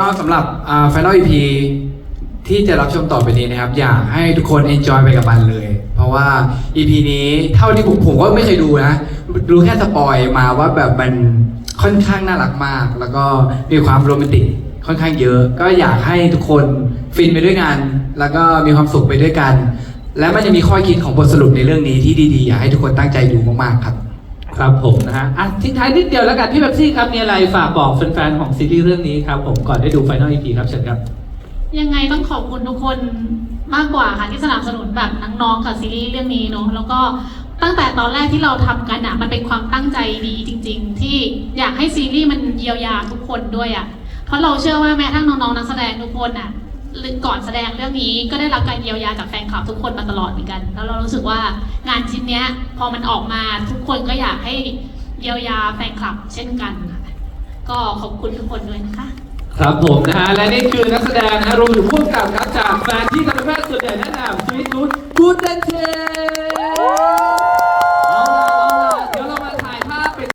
ก็สำหรับอ่า Final EP ที่จะรับชมต่อไปนี้นะครับ อยากให้ทุกคน enjoy ไปกับมันเลย เพราะว่า EP นี้เท่าที่ผมผมก็ไม่เคยดูนะดูแค่สปอยมาว่าแบบมันค่อนข้างน่ารักมาก แล้วก็มีความโรแมนติกค่อนข้างเยอะ ก็อยากให้ทุกคนฟินไปด้วยกัน แล้วก็มีความสุขไปด้วยกัน และมันจะมีข้อคิดของบทสรุปในเรื่องนี้ที่ดีๆ อยากให้ทุกคนตั้งใจดูมากๆครับ ครับผมนะฮะอะทิ้งท้ายนิดเดียวแล้วกันพี่เบบซี่ครับมีอะไรฝากบอกแฟนๆของซีรีส์เรื่องนี้ครับผมก่อนได้ดู Final EP ครับเชิญครับ ยังไงต้องขอบคุณทุกคนมากกว่าค่ะที่สนับสนุนแบบน้องๆกับซีรีส์เรื่องนี้เนาะแล้วก็ตั้งแต่ตอนแรกที่เราทำกันอะมันเป็นความตั้งใจดีจริง ๆ ที่อยากให้ซีรีส์มันเยียวยาทุกคนด้วยอะเพราะเราเชื่อว่าแม้ทั้งน้องๆนักแสดงทุกคนอะ ก่อนแสดงเรื่องนี้ก็ได้รับการเยียวยาจากแฟนคลับทุกคนมาตลอดเหมือนกัน แล้วเรารู้สึกว่างานชิ้นเนี้ย พอมันออกมาทุกคนก็อยากให้เยียวยาแฟนคลับเช่นกันค่ะก็ขอบคุณทุกคนด้วยนะคะ ครับผมนะฮะและนี่คือนักแสดงนะฮะรวมถึงผู้กำกับครับจากแฟนที่ทันแพทย์ส่วนใหญ่แนะนำชีวิตกูดกูดเดนเท